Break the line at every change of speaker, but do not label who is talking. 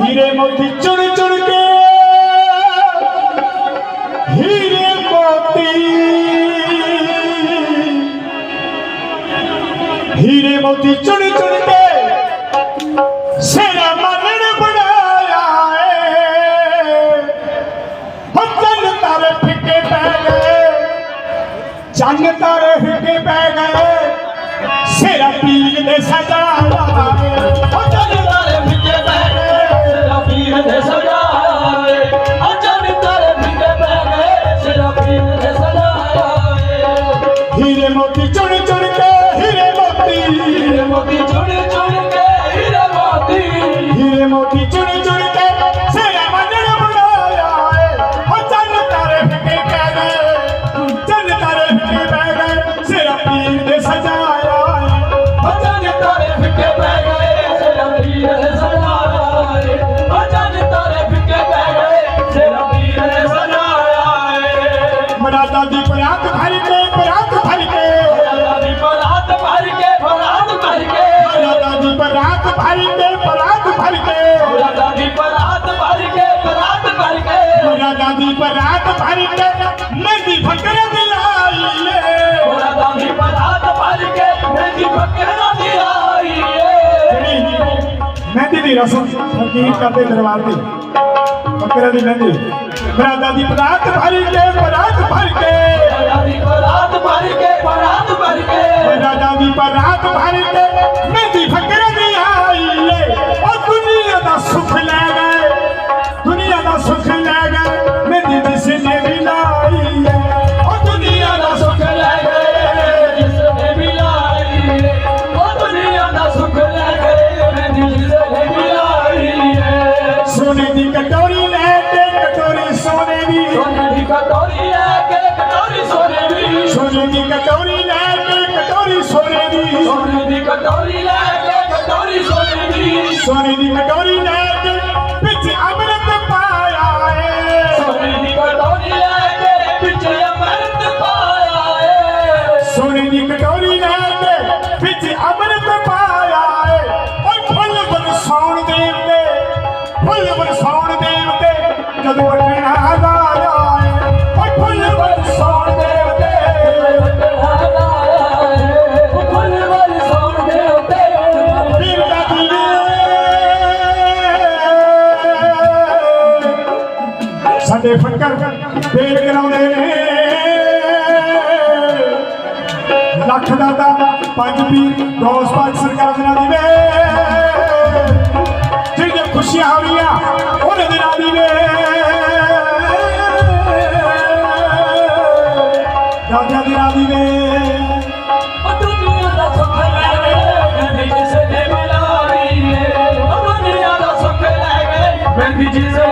হিরে মতি চুড় চুড়কে হিরে মতি। হিরে মতি চুড় ਮਰਾਦਾ ਦੀ ਬਰਾਤ ਭਰ ਕੇ ਬਰਾਤ ਭਰ ਕੇ
ਅੱਲਾ ਦੀ ਬਰਾਤ ਭਰ ਕੇ ਬਰਾਤ ਭਰ ਕੇ ਮਰਾਦਾ
ਦੀ ਬਰਾਤ ਭਰ ਕੇ ਬਰਾਤ ਭਰ ਕੇ
ਅੱਲਾ ਦੀ ਬਰਾਤ ਭਰ ਕੇ ਬਰਾਤ ਭਰ ਕੇ
ਮਰਾਦਾ ਦੀ ਬਰਾਤ ਭਰ ਕੇ ਮਹਿੰਦੀ ਫਕਰ ਦਿਲਾਈ ਏ
ਉਹਨਾਂ ਦਾ ਬਰਾਤ ਭਰ ਕੇ ਮੇਰੀ ਫਕਰਾਂ ਦੀ ਆਈ ਏ
ਮਹਿੰਦੀ ਦੀ ਰਸਮ ਫਕੀਰ ਕਰਦੇ ਦਰਬਾਰ ਦੀ ਫਕਰਾਂ ਦੀ ਮਹਿੰਦੀ ਮਰਾਦਾ ਦੀ ਬਰਾਤ ਭਰ ਕੇ ਬਰਾਤ ਭਰ ਕੇ
ਉਹਨਾਂ ਦੀ ਬਰਾਤ ਭਰ
ਕਟੋਰੀ ਲੈ ਕੇ ਕਟੋਰੀ ਸੋਨੇ ਦੀ।
ਸੋਨੇ ਦੀ ਕਟੋਰੀ ਲੈ ਕੇ ਕਟੋਰੀ ਸੋਨੇ ਦੀ।
ਸੋਨੇ ਦੀ ਕਟੋਰੀ ਲੈ ਕੇ ਵਿੱਚ ਅੰਮ੍ਰਿਤ ਪਾਇਆ ਏ।
ਸੋਨੇ ਦੀ ਕਟੋਰੀ ਲੈ ਕੇ ਵਿੱਚ ਅੰਮ੍ਰਿਤ ਪਾਇਆ ਏ।
ਸੋਨੇ ਦੀ ਕਟੋਰੀ ਲੈ ਕੇ ਵਿੱਚ ਅੰਮ੍ਰਿਤ ਪਾਇਆ ਏ। ਓਏ ਫੁੱਲ ਬਰਸਾਉਣ ਦੇਵਤੇ ਫੁੱਲ ਬਰਸਾਉਣ ਦੇਵਤੇ ਜਦੋਂ ਵਟਣਾ ਸਾਡੇ ਫੱਕਰ ਫੇਰ ਕਰਾਉਂਦੇ ਨੇ। ਲੱਖ ਦਾ ਦਾ ਪੰਜ ਪੀਰ ਗੌਸ ਪੰਜ ਸਰਕਾਰ ਦੇ ਨਾਲ ਦੇ ਜਿਹਨੇ ਖੁਸ਼ੀਆਂ ਹੋਣੀਆਂ ਉਹਨੇ ਦੇ ਨਾਲ ਦੇ ਦਾਦਿਆਂ ਦੇ ਨਾਲ ਦੇ
Banditism